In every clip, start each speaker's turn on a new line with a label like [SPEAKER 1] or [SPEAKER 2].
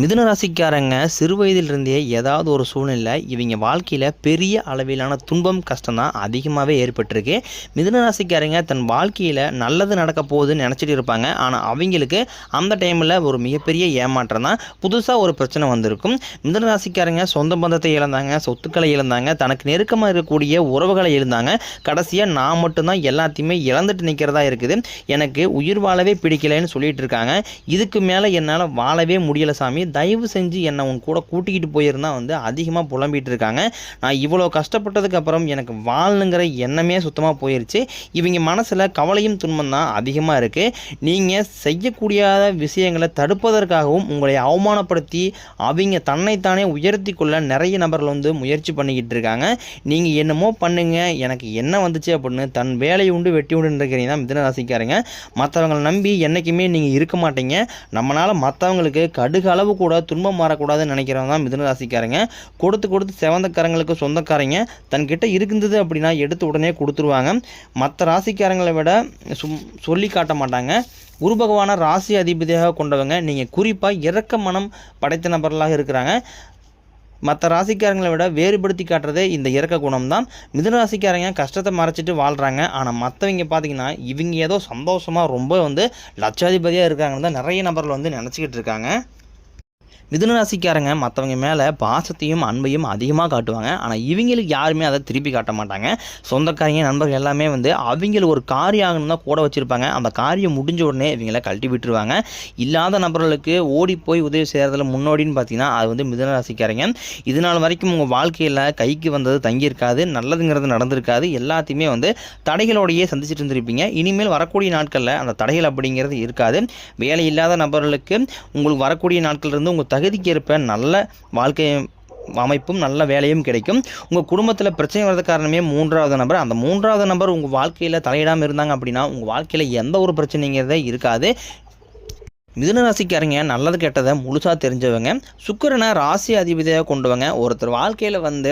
[SPEAKER 1] மிதுன ராசிக்காரங்க சிறு வயதிலிருந்தே ஏதாவது ஒரு சூழ்நிலை இவங்க வாழ்க்கையில் பெரிய அளவிலான துன்பம் கஷ்டம் தான் அதிகமாகவே ஏற்பட்டிருக்கு. மிதுன ராசிக்காரங்க தன் வாழ்க்கையில் நல்லது நடக்க போகுதுன்னு நினச்சிட்டு இருப்பாங்க. ஆனால் அவங்களுக்கு அந்த டைமில் ஒரு மிகப்பெரிய ஏமாற்றம் தான் புதுசாக ஒரு பிரச்சனை வந்திருக்கும். மிதுன ராசிக்காரங்க சொந்த பந்தத்தை இழந்தாங்க சொத்துக்களை இழந்தாங்க தனக்கு நெருக்கமாக இருக்கக்கூடிய உறவுகளை இழந்தாங்க. கடைசியாக நான் மட்டும்தான் எல்லாத்தையுமே இழந்துட்டு நிற்கிறதா இருக்குது. எனக்கு உயிர் வாழவே பிடிக்கலைன்னு சொல்லிட்டு இருக்காங்க. இதுக்கு மேலே என்னால் வாழவே முடியல சாமி. தயவு செஞ்சு என்னை உன் கூட கூட்டிக்கிட்டு போயிருந்தா வந்து அதிகமாக புலம்பிட்டு இருக்காங்க நான் இவ்வளோ கஷ்டப்பட்டதுக்கு அப்புறம் எனக்கு வாழணுங்கிற எண்ணமே சுத்தமாக போயிருச்சு. இவங்க மனசில் கவலையும் துன்பம் தான் அதிகமாக இருக்குது நீங்கள் செய்யக்கூடிய விஷயங்களை தடுப்பதற்காகவும் உங்களை அவமானப்படுத்தி அவங்க தன்னைத்தானே உயர்த்தி கொள்ள நிறைய நபர்கள் வந்து முயற்சி பண்ணிக்கிட்டு இருக்காங்க. நீங்கள் என்னமோ பண்ணுங்கள் எனக்கு என்ன வந்துச்சு அப்படின்னு தன் வேலையை உண்டு வெட்டி உண்டு இருக்கிறீங்க தான் மிதன ராசிக்காரங்க. மற்றவங்களை நம்பி என்றைக்குமே நீங்கள் இருக்க மாட்டீங்க. நம்மளால் மற்றவங்களுக்கு கடுகளவு கூடாது துன்பம் மாறக்கூடாதுன்னு நினைக்கிறவங்க தான் மிதுன ராசிக்காரங்க. கொடுத்து கொடுத்து செவந்தக்காரங்களுக்கு சொந்தக்காரங்க. தன்கிட்ட இருந்தது அப்படின்னா எடுத்து உடனே கொடுத்துருவாங்க. மற்ற ராசிக்காரங்களை விட சும் சொல்லி காட்ட மாட்டாங்க. குரு பகவானை ராசி அதிபதியாக கொண்டவங்க. நீங்கள் குறிப்பாக இறக்க மனம் படைத்த நபர்களாக இருக்கிறாங்க. மற்ற ராசிக்காரங்களை விட வேறுபடுத்தி காட்டுறதே இந்த இறக்க குணம் தான். மிதுன ராசிக்காரங்க கஷ்டத்தை மறைச்சிட்டு வாழ்கிறாங்க ஆனால் மற்றவங்க பார்த்தீங்கன்னா இவங்க ஏதோ சந்தோஷமாக ரொம்ப வந்து லட்சாதிபதியாக இருக்காங்கன்னு தான் நிறைய நபர்கள் வந்து நினச்சிக்கிட்டு இருக்காங்க. மிதுன ராசிக்காரங்க மற்றவங்க மேலே பாசத்தையும் அன்பையும் அதிகமாக காட்டுவாங்க. ஆனால் இவங்களுக்கு யாருமே அதை திருப்பி காட்ட மாட்டாங்க. சொந்தக்காரங்க நண்பர்கள் எல்லாமே வந்து அவங்களுக்கு ஒரு காரியம் ஆகணும் தான் கூட வச்சுருப்பாங்க. அந்த காரியம் முடிஞ்ச உடனே இவங்கள கழட்டி விட்டுருவாங்க. இல்லாத நபர்களுக்கு ஓடி போய் உதவி செய்கிறதுல முன்னோடின்னு பார்த்தீங்கன்னா அது வந்து மிதுன ராசிக்காரங்க இது நாள் வரைக்கும் உங்கள் வாழ்க்கையில் கைக்கு வந்தது தங்கியிருக்காது. நல்லதுங்கிறது நடந்திருக்காது. எல்லாத்தையுமே வந்து தடைகளோடையே சந்திச்சுட்டு இருந்திருப்பீங்க. இனிமேல் வரக்கூடிய நாட்களில் அந்த தடைகள் அப்படிங்கிறது இருக்காது. வேலை இல்லாத நபர்களுக்கு உங்களுக்கு வரக்கூடிய நாட்கள் இருந்து உங்கள் தகுதிக்கேற்ப நல்ல வாழ்க்கை அமைப்பும் நல்ல வேலையும் கிடைக்கும். உங்கள் குடும்பத்தில் பிரச்சனை வர்றது காரணமே மூன்றாவது நபர். அந்த மூன்றாவது நபர் உங்கள் வாழ்க்கையில் தலையிடாமல் இருந்தாங்க அப்படின்னா உங்கள் வாழ்க்கையில் எந்த ஒரு பிரச்சனைங்கிறதே இருக்காது. மிதுன ராசிக்காரங்க நல்லது கெட்டதை முழுசாக தெரிஞ்சவங்க. சுக்கிரனை ராசி அதிபதியாக கொண்டவங்க ஒருத்தர் வாழ்க்கையில் வந்து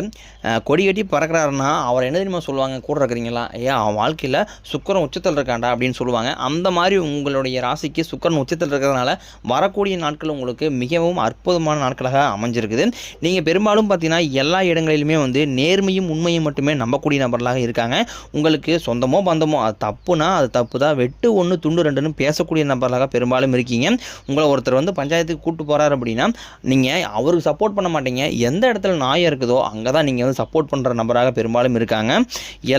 [SPEAKER 1] கொடி கட்டி பறக்கிறாருன்னா அவர் என்ன தெரியுமா சொல்லுவாங்க? கூட இருக்கிறீங்களா? ஐயா அவன் வாழ்க்கையில் சுக்கிரன் உச்சத்தில் இருக்காண்டா அப்படின்னு சொல்லுவாங்க. அந்த மாதிரி உங்களுடைய ராசிக்கு சுக்கிரன் உச்சத்தில் இருக்கிறதுனால வரக்கூடிய நாட்கள் உங்களுக்கு மிகவும் அற்புதமான நாட்களாக அமைஞ்சிருக்குது. நீங்கள் பெரும்பாலும் பார்த்தீங்கன்னா எல்லா இடங்களிலுமே வந்து நேர்மையும் உண்மையும் மட்டுமே நம்பக்கூடிய நபர்களாக இருக்காங்க. உங்களுக்கு சொந்தமோ பந்தமோ அது தப்புனா அது தப்பு தான் வெட்டு ஒன்று துண்டு ரெண்டுன்னு பேசக்கூடிய நபர்களாக பெரும்பாலும் இருக்கீங்க. உங்களை ஒருத்தர் வந்து பஞ்சாயத்துக்கு கூப்பிட்டு போகிறார் அப்படின்னா நீங்கள் அவருக்கு சப்போர்ட் பண்ண மாட்டீங்க. எந்த இடத்துல நாயம் இருக்குதோ அங்கே தான் நீங்கள் வந்து சப்போர்ட் பண்ணுற நபராக பெரும்பாலும் இருக்காங்க.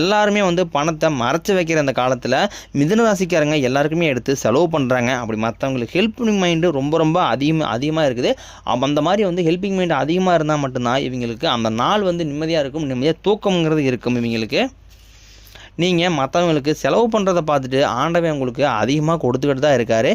[SPEAKER 1] எல்லாருமே வந்து பணத்தை மறைச்சி வைக்கிற அந்த காலத்தில் மிதனராசிக்காரங்க எல்லாருக்குமே எடுத்து செலவு பண்ணுறாங்க அப்படி மற்றவங்களுக்கு ஹெல்ப்பிங் மைண்டு ரொம்ப ரொம்ப அதிகமாக அதிகமாக இருக்குது. அந்த மாதிரி வந்து ஹெல்ப்பிங் மைண்டு அதிகமாக இருந்தால் மட்டும்தான் இவங்களுக்கு அந்த நாள் வந்து நிம்மதியாக இருக்கும் நிம்மதியாக தூக்கம்ங்கிறது இருக்கும் இவங்களுக்கு. நீங்கள் மற்றவங்களுக்கு செலவு பண்ணுறத பார்த்துட்டு ஆண்டவன் உங்களுக்கு அதிகமாக கொடுத்துக்கிட்டு தான் இருக்கார்.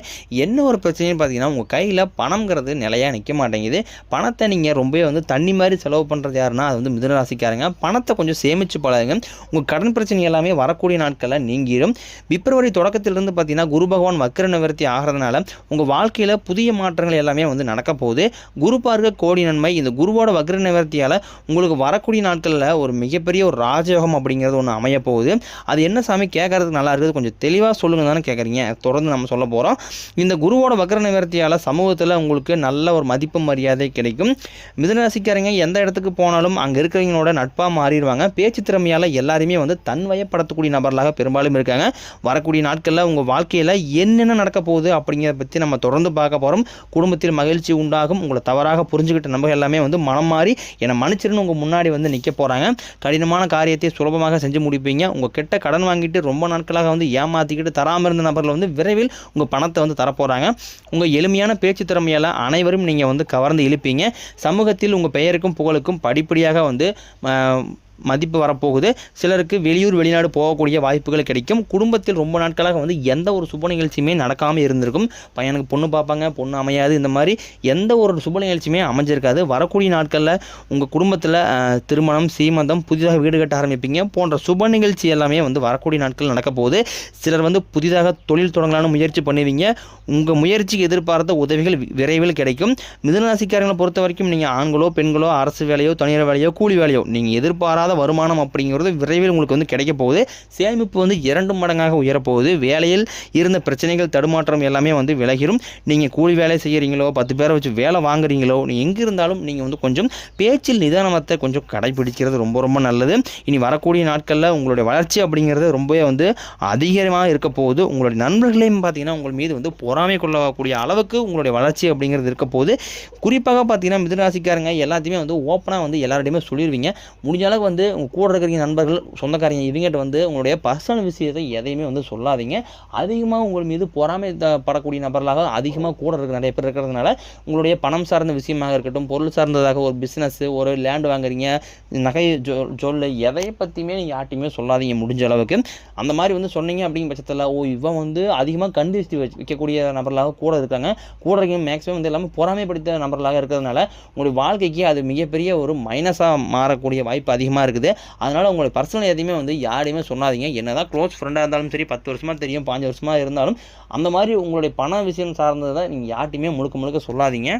[SPEAKER 1] என்ன ஒரு பிரச்சனைன்னு பார்த்தீங்கன்னா உங்கள் கையில் பணம்ங்கிறது நிலையாக நிற்க மாட்டேங்குது. பணத்தை நீங்கள் ரொம்பவே வந்து தண்ணி மாதிரி செலவு பண்ணுறது யாருன்னா அது வந்து மிதனராசிக்காரங்க பணத்தை கொஞ்சம் சேமித்து பழகுங்க. உங்கள் கடன் பிரச்சனை எல்லாமே வரக்கூடிய நாட்களில் நீங்கிடும் பிப்ரவரி தொடக்கத்திலிருந்து பார்த்தீங்கன்னா குரு பகவான் வக்கர நிவர்த்தி ஆகிறதுனால உங்கள் வாழ்க்கையில் புதிய மாற்றங்கள் எல்லாமே வந்து நடக்க போகுது. குரு பார்க்க கோடி நன்மை. இந்த குருவோட வக்ர நிவர்த்தியால் உங்களுக்கு வரக்கூடிய நாட்களில் ஒரு மிகப்பெரிய ஒரு ராஜயோகம் அப்படிங்கிறது ஒன்று அமைய போகுது. அது என்ன சாமி கேட்கறதுக்கு நல்லா இருக்குது? கொஞ்சம் தெளிவாக சொல்லுங்க தானே கேட்குறீங்க. தொடர்ந்து நம்ம சொல்ல போகிறோம் இந்த குருவோட வக்ர நிவர்த்தியால் சமூகத்தில் உங்களுக்கு நல்ல ஒரு மதிப்பு மரியாதை கிடைக்கும். மிதனராசிக்காரங்க எந்த இடத்துக்கு போனாலும் அங்கே இருக்கிறவங்களோட நட்பாக மாறிடுவாங்க. பேச்சு திறமையால் எல்லாருமே வந்து தன்வயப்படுத்தக்கூடிய நபர்களாக பெரும்பாலும் இருக்காங்க. வரக்கூடிய நாட்களில் உங்கள் வாழ்க்கையில் என்னென்ன நடக்க போகுது அப்படிங்கிறத பற்றி நம்ம தொடர்ந்து பார்க்க போகிறோம் குடும்பத்தில் மகிழ்ச்சி உண்டாகும். உங்களை தவறாக புரிஞ்சுக்கிட்ட நபர்கள் எல்லாமே வந்து மனம் மாறி என்னை மன்னிச்சிருன்னு உங்கள் முன்னாடி வந்து நிற்க போகிறாங்க கடினமான காரியத்தை சுலபமாக செஞ்சு முடிப்பீங்க. உங்கள் உங்ககிட்ட கடன் வாங்கிட்டு ரொம்ப நாட்களாக வந்து ஏமாற்றிக்கிட்டு தராமல் இருந்த நபர்கள் வந்து விரைவில் உங்கள் பணத்தை வந்து தரப்போகிறாங்க உங்கள் எளிமையான பேச்சு திறமையால் அனைவரும் நீங்கள் வந்து கவர்ந்து இழுப்பீங்க. சமூகத்தில் உங்கள் பெயருக்கும் புகழுக்கும் படிப்படியாக வந்து மதிப்பு வரப்போகுது. சிலருக்கு வெளியூர் வெளிநாடு போகக்கூடிய வாய்ப்புகள் கிடைக்கும். குடும்பத்தில் ரொம்ப நாட்களாக வந்து எந்த ஒரு சுப நிகழ்ச்சியுமே நடக்காமல் இருந்திருக்கும். பையனுக்கு பொண்ணு பார்ப்பாங்க பொண்ணு அமையாது இந்த மாதிரி எந்த ஒரு சுப நிகழ்ச்சியுமே அமைஞ்சிருக்காது. வரக்கூடிய நாட்களில் உங்கள் குடும்பத்தில் திருமணம் சீமந்தம் புதிதாக வீடு கட்ட ஆரம்பிப்பீங்க. போன்ற சுப நிகழ்ச்சி எல்லாமே வந்து வரக்கூடிய நாட்கள் நடக்க போகுது. சிலர் வந்து புதிதாக தொழில் தொடங்கலாம்னு முயற்சி பண்ணுவீங்க. உங்கள் முயற்சிக்கு எதிர்பார்த்த உதவிகள் வி- விரைவில் கிடைக்கும். மிதனராசிக்காரங்களை பொறுத்த வரைக்கும் நீங்கள் ஆண்களோ பெண்களோ அரசு வேலையோ தனியார் வேலையோ கூலி வேலையோ நீங்கள் எதிர்பாராத மாத வருமானம் அப்படிங்கிறது விரைவில் உங்களுக்கு வந்து கிடைக்க போகுது. சேமிப்பு வந்து இரண்டு மடங்காக உயரப்போகுது. வேலையில் இருந்த பிரச்சனைகள் தடுமாற்றம் எல்லாமே வந்து விலகிடும் நீங்கள் கூலி வேலை செய்கிறீங்களோ பத்து பேரை வச்சு வேலை வாங்குறீங்களோ நீ எங்கே இருந்தாலும் நீங்கள் வந்து கொஞ்சம் பேச்சில் நிதானத்தை கொஞ்சம் கடைபிடிக்கிறது ரொம்ப ரொம்ப நல்லது. இனி வரக்கூடிய நாட்களில் உங்களுடைய வளர்ச்சி அப்படிங்கிறது ரொம்பவே வந்து அதிகமாக இருக்க போகுது. உங்களுடைய நண்பர்களையும் பார்த்தீங்கன்னா உங்கள் மீது வந்து பொறாமை கொள்ளக்கூடிய அளவுக்கு உங்களுடைய வளர்ச்சி அப்படிங்கிறது இருக்க போகுது. குறிப்பாக பார்த்தீங்கன்னா மிதராசிக்காரங்க எல்லாத்தையுமே வந்து ஓப்பனாக வந்து எல்லாருடையுமே சொல்லிடுவீங்க முடிஞ்ச அளவுக்கு வந்து உங்கள் கூட இருக்கிற நண்பர்கள் சொந்தக்காரங்க இவங்ககிட்ட வந்து உங்களுடைய பர்சனல் விஷயத்தை எதையுமே வந்து சொல்லாதீங்க. அதிகமாக உங்கள் மீது பொறாமை படக்கூடிய நபர்களாக அதிகமாக கூட இருக்கிற நிறைய பேர் இருக்கிறதுனால உங்களுடைய பணம் சார்ந்த விஷயமாக இருக்கட்டும் பொருள் சார்ந்ததாக ஒரு பிஸ்னஸ் ஒரு லேண்ட் வாங்குறீங்க நகை ஜொ எதையை பற்றியுமே நீங்கள் யார்ட்டையுமே சொல்லாதீங்க முடிஞ்ச அளவுக்கு. அந்த மாதிரி வந்து சொன்னீங்க அப்படிங்கிற பட்சத்தில் ஓ இவன் வந்து அதிகமாக கண்டு வச்சு வச்சு வைக்கக்கூடிய நபர்களாக கூட இருக்காங்க. கூட இருக்க மேக்ஸிமம் வந்து எல்லாமே பொறாமைப்படுத்த நபர்களாக இருக்கிறதுனால உங்களுடைய வாழ்க்கைக்கு அது மிகப்பெரிய ஒரு மைனஸாக மாறக்கூடிய வாய்ப்பு அதிகமாக இருக்குது. அதனால் உங்களுக்கு பர்சனல் எதையுமே வந்து யாரையுமே சொல்லாதீங்க என்னதான் க்ளோஸ் ஃப்ரெண்டாக இருந்தாலும் சரி பத்து வருஷமாக தெரியும் பாஞ்சு வருஷமாக இருந்தாலும் அந்த மாதிரி உங்களுடைய பண விஷயம் சார்ந்ததை நீங்கள் யார்ட்டையுமே முழுக்க முழுக்க சொல்லாதீங்க.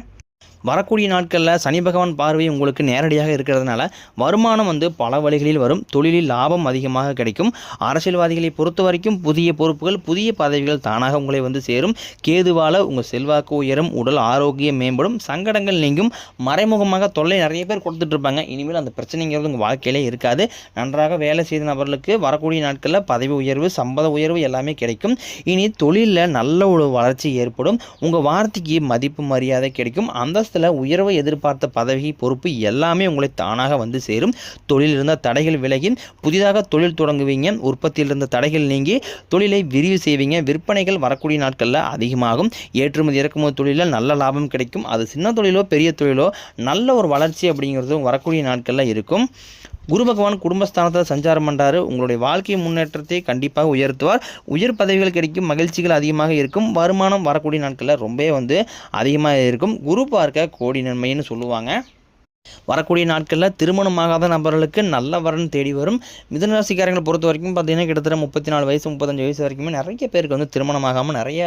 [SPEAKER 1] வரக்கூடிய நாட்களில் சனி பகவான் பார்வை உங்களுக்கு நேரடியாக இருக்கிறதுனால வருமானம் வந்து பல வழிகளில் வரும். தொழிலில் லாபம் அதிகமாக கிடைக்கும். அரசியல்வாதிகளை பொறுத்த வரைக்கும் புதிய பொறுப்புகள் புதிய பதவிகள் தானாக உங்களை வந்து சேரும். கேதுவால உங்கள் செல்வாக்கு உயரும் உடல் ஆரோக்கியம் மேம்படும். சங்கடங்கள் நீங்கும். மறைமுகமாக தொல்லை நிறைய பேர் கொடுத்துட்டு இருப்பாங்க. இனிமேல் அந்த பிரச்சனைங்கிறது உங்கள் வாழ்க்கையிலே இருக்காது. நன்றாக வேலை செய்த நபர்களுக்கு வரக்கூடிய நாட்களில் பதவி உயர்வு சம்பத உயர்வு எல்லாமே கிடைக்கும். இனி தொழிலில் நல்ல ஒரு வளர்ச்சி ஏற்படும். உங்கள் வார்த்தைக்கு மதிப்பு மரியாதை கிடைக்கும். மாதத்தில் உயர்வை எதிர்பார்த்த பதவி பொறுப்பு எல்லாமே உங்களை தானாக வந்து சேரும். தொழில் இருந்த தடைகள் விலகி புதிதாக தொழில் தொடங்குவீங்க. உற்பத்தியில் இருந்த தடைகள் நீங்கி தொழிலை விரிவு செய்வீங்க. விற்பனைகள் வரக்கூடிய நாட்களில் அதிகமாகும். ஏற்றுமதி இறக்குமதி தொழிலில் நல்ல லாபம் கிடைக்கும். அது சின்ன தொழிலோ பெரிய தொழிலோ நல்ல ஒரு வளர்ச்சி அப்படிங்கிறதும் வரக்கூடிய நாட்களில் இருக்கும். குரு பகவான் குடும்பஸ்தானத்தில் சஞ்சாரம் பண்ணுறாரு உங்களுடைய வாழ்க்கை முன்னேற்றத்தை கண்டிப்பாக உயர்த்துவார். உயர் பதவிகள் கிடைக்கும் மகிழ்ச்சிகள் அதிகமாக இருக்கும். வருமானம் வரக்கூடிய நாட்களில் ரொம்பவே வந்து அதிகமாக இருக்கும். குரு பார்க்க கோடி நன்மைன்னு சொல்லுவாங்க. வரக்கூடிய நாட்களில் திருமணமாகாத நபர்களுக்கு நல்ல வரன் தேடி வரும். மிதனராசிக்காரங்களை பொறுத்த வரைக்கும் பார்த்தீங்கன்னா கிட்டத்தட்ட முப்பத்தி நாலு வயசு முப்பத்தஞ்சு வயசு வரைக்குமே நிறைய பேருக்கு வந்து திருமணமாகாமல் நிறைய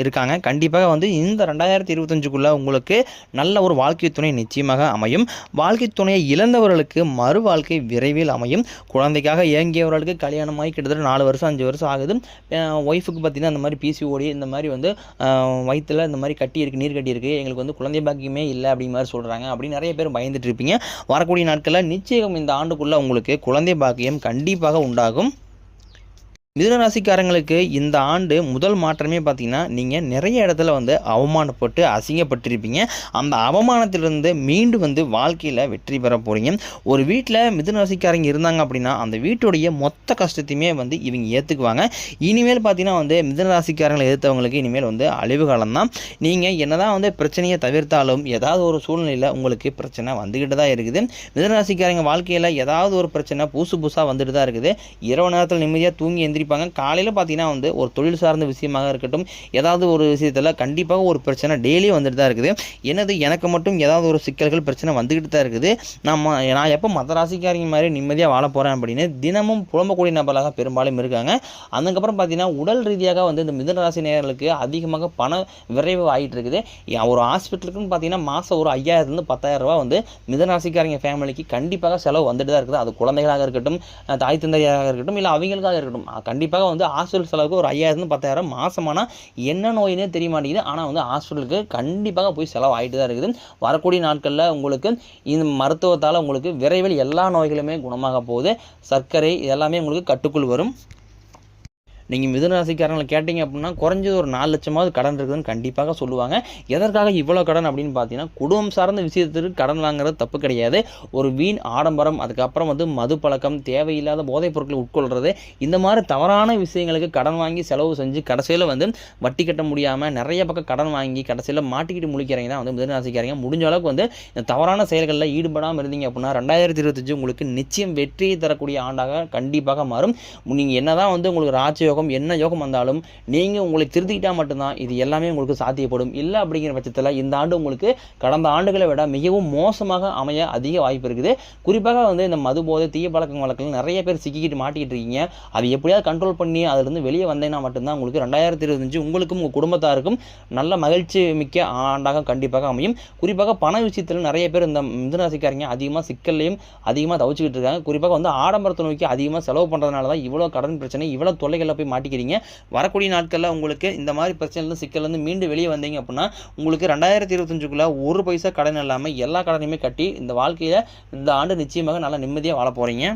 [SPEAKER 1] இருக்காங்க. கண்டிப்பாக வந்து இந்த ரெண்டாயிரத்தி இருபத்தஞ்சுக்குள்ளே உங்களுக்கு நல்ல ஒரு வாழ்க்கை துணை நிச்சயமாக அமையும். வாழ்க்கை துணையை இழந்தவர்களுக்கு மறு வாழ்க்கை விரைவில் அமையும். குழந்தைக்காக இயங்கியவர்களுக்கு கல்யாணமாகி கிட்டத்தட்ட நாலு வருஷம் அஞ்சு வருஷம் ஆகுது. ஒய்ஃபுக்கு பார்த்தீங்கன்னா இந்த மாதிரி பிசிஓடி இந்த மாதிரி வந்து வயிற்றில் இந்த மாதிரி கட்டி இருக்குது நீர் கட்டி இருக்குது எங்களுக்கு வந்து குழந்தை பாக்கியமே இல்லை அப்படிங்கிற மாதிரி சொல்கிறாங்க அப்படி நிறைய பேர் பயந்துட்டு இருப்பீங்க. வரக்கூடிய நாட்களில் நிச்சயம் இந்த ஆண்டுக்குள்ளே உங்களுக்கு குழந்தை பாக்கியம் கண்டிப்பாக உண்டாகும். மிதுனராசிக்காரங்களுக்கு இந்த ஆண்டு முதல் மாற்றமே பார்த்தீங்கன்னா நீங்கள் நிறைய இடத்துல வந்து அவமானப்பட்டு அசிங்கப்பட்டிருப்பீங்க. அந்த அவமானத்திலிருந்து மீண்டும் வந்து வாழ்க்கையில் வெற்றி பெற போகிறீங்க ஒரு வீட்டில் மிதுனராசிக்காரங்க இருந்தாங்க அப்படின்னா அந்த வீட்டுடைய மொத்த கஷ்டத்தையுமே வந்து இவங்க ஏற்றுக்குவாங்க இனிமேல் பார்த்தீங்கன்னா வந்து மிதுனராசிக்காரங்களை எதிர்த்தவங்களுக்கு இனிமேல் வந்து அழிவு காலம் தான் நீங்கள் என்னதான் வந்து பிரச்சனையை தவிர்த்தாலும் ஏதாவது ஒரு சூழ்நிலையில் உங்களுக்கு பிரச்சனை வந்துக்கிட்டு தான் இருக்குது. மிதுனராசிக்காரங்க வாழ்க்கையில் ஏதாவது ஒரு பிரச்சனை புதுசு புதுசாக வந்துட்டு தான் இருக்குது. இரவு நேரத்தில் நிம்மதியாக தூங்கி எந்திரிப்பாங்க காலையில் பார்த்தீங்கன்னா வந்து ஒரு தொழில் சார்ந்த விஷயமாக இருக்கட்டும் ஏதாவது ஒரு விஷயத்தில் கண்டிப்பாக ஒரு பிரச்சனை டெய்லி வந்துட்டு தான் இருக்குது. என்னது எனக்கு மட்டும் ஏதாவது ஒரு சிக்கல்கள் பிரச்சனை வந்துக்கிட்டு தான் இருக்குது. நம்ம நான் எப்போ மற்ற ராசிக்காரங்க மாதிரி நிம்மதியாக வாழ போகிறேன் அப்படின்னு தினமும் புலம்பக்கூடிய நபர்களாக பெரும்பாலும் இருக்காங்க. அதுக்கப்புறம் பார்த்தீங்கன்னா உடல் ரீதியாக வந்து இந்த மிதன ராசி நேர்களுக்கு அதிகமாக பண விரைவு ஆகிட்டு இருக்குது. ஒரு ஹாஸ்பிட்டலுக்குன்னு பார்த்தீங்கன்னா மாதம் ஒரு ஐயாயிரத்துலேருந்து பத்தாயிரம் ரூபா வந்து மிதன ராசிக்காரங்க ஃபேமிலிக்கு கண்டிப்பாக செலவு வந்துட்டு தான் இருக்குது. அது குழந்தைகளாக இருக்கட்டும் தாய் தந்தையாக இருக்கட்டும் இல்லை அவங்களுக்காக இருக்கட்டும். கண்டிப்பாக வந்து ஹாஸ்பிட்டல் செலவுக்கு ஒரு ஐயாயிரம் பத்தாயிரம் மாதமானால் என்ன நோயினே தெரிய மாட்டேங்குது. ஆனால் வந்து ஹாஸ்பிட்டலுக்கு கண்டிப்பாக போய் செலவு ஆகிட்டு தான் இருக்குது. வரக்கூடிய நாட்களில் உங்களுக்கு இந்த மருத்துவத்தால் உங்களுக்கு விரைவில் எல்லா நோய்களுமே குணமாக போகுது. சர்க்கரை இதெல்லாமே உங்களுக்கு கட்டுக்குள் வரும். நீங்கள் மிதனராசிக்காரங்களை கேட்டிங்க அப்படின்னா குறைஞ்சது ஒரு நாலு லட்சமாவது கடன் இருக்குதுன்னு கண்டிப்பாக சொல்லுவாங்க. எதற்காக இவ்வளோ கடன் அப்படின்னு பார்த்தீங்கன்னா குடும்பம் சார்ந்த விஷயத்திற்கு கடன் வாங்குறது தப்பு கிடையாது. ஒரு வீண் ஆடம்பரம் அதுக்கப்புறம் வந்து மது பழக்கம் தேவையில்லாத போதைப் பொருட்களை உட்கொள்கிறது இந்த மாதிரி தவறான விஷயங்களுக்கு கடன் வாங்கி செலவு செஞ்சு கடைசியில் வந்து வட்டி கட்ட முடியாமல் நிறைய பக்கம் கடன் வாங்கி கடைசியில் மாட்டிக்கிட்டு முழிக்கிறீங்க தான் வந்து மிதுனராசிக்காரங்க. முடிஞ்ச அளவுக்கு வந்து இந்த தவறான செயல்களில் ஈடுபடாமல் இருந்தீங்க அப்படின்னா ரெண்டாயிரத்தி இருபத்தஞ்சு உங்களுக்கு நிச்சயம் வெற்றியை தரக்கூடிய ஆண்டாக கண்டிப்பாக மாறும். நீங்கள் என்ன தான் வந்து உங்களுக்கு ராஜயோகம் யோகம் என்ன யோகம் வந்தாலும் நீங்கள் உங்களை திருத்திக்கிட்டால் மட்டும்தான் இது எல்லாமே உங்களுக்கு சாத்தியப்படும். இல்லை அப்படிங்கிற பட்சத்தில் இந்த ஆண்டு உங்களுக்கு கடந்த ஆண்டுகளை விட மிகவும் மோசமாக அமைய அதிக வாய்ப்பு இருக்குது. குறிப்பாக வந்து இந்த மது போதை தீய பழக்கம் வழக்கில் நிறைய பேர் சிக்கிக்கிட்டு மாட்டிக்கிட்டு இருக்கீங்க. அது எப்படியாவது கண்ட்ரோல் பண்ணி அதுலேருந்து வெளியே வந்தேன்னா மட்டும்தான் உங்களுக்கு ரெண்டாயிரத்தி இருபத்தஞ்சு உங்களுக்கும் உங்கள் குடும்பத்தாருக்கும் நல்ல மகிழ்ச்சி மிக்க ஆண்டாக கண்டிப்பாக அமையும். குறிப்பாக பண விஷயத்தில் நிறைய பேர் இந்த மிதுனராசிக்காரங்க அதிகமாக சிக்கல்லையும் அதிகமாக தவிச்சுக்கிட்டு இருக்காங்க. குறிப்பாக வந்து ஆடம்பரத்தை நோக்கி அதிகமாக செலவு பண்ணுறதுனால தான் இவ்வளோ கடன் பிரச்சனை இவ்வளோ தொல்லைகளில் போய் மாட்டிக்கிறீங்க. வரக்கூடிய நாட்களில் உங்களுக்கு இந்த மாதிரி பிரச்சனைலேருந்து சிக்கல்லேருந்து மீண்டும் வெளியே வந்தீங்க அப்படின்னா உங்களுக்கு ரெண்டாயிரத்தி இருபத்தஞ்சுக்குள்ளே ஒரு பைசா கடன் இல்லாமல் எல்லா கடனையுமே கட்டி இந்த வாழ்க்கையில் இந்த ஆண்டு நிச்சயமாக நல்லா நிம்மதியாக வாழ போகிறீங்க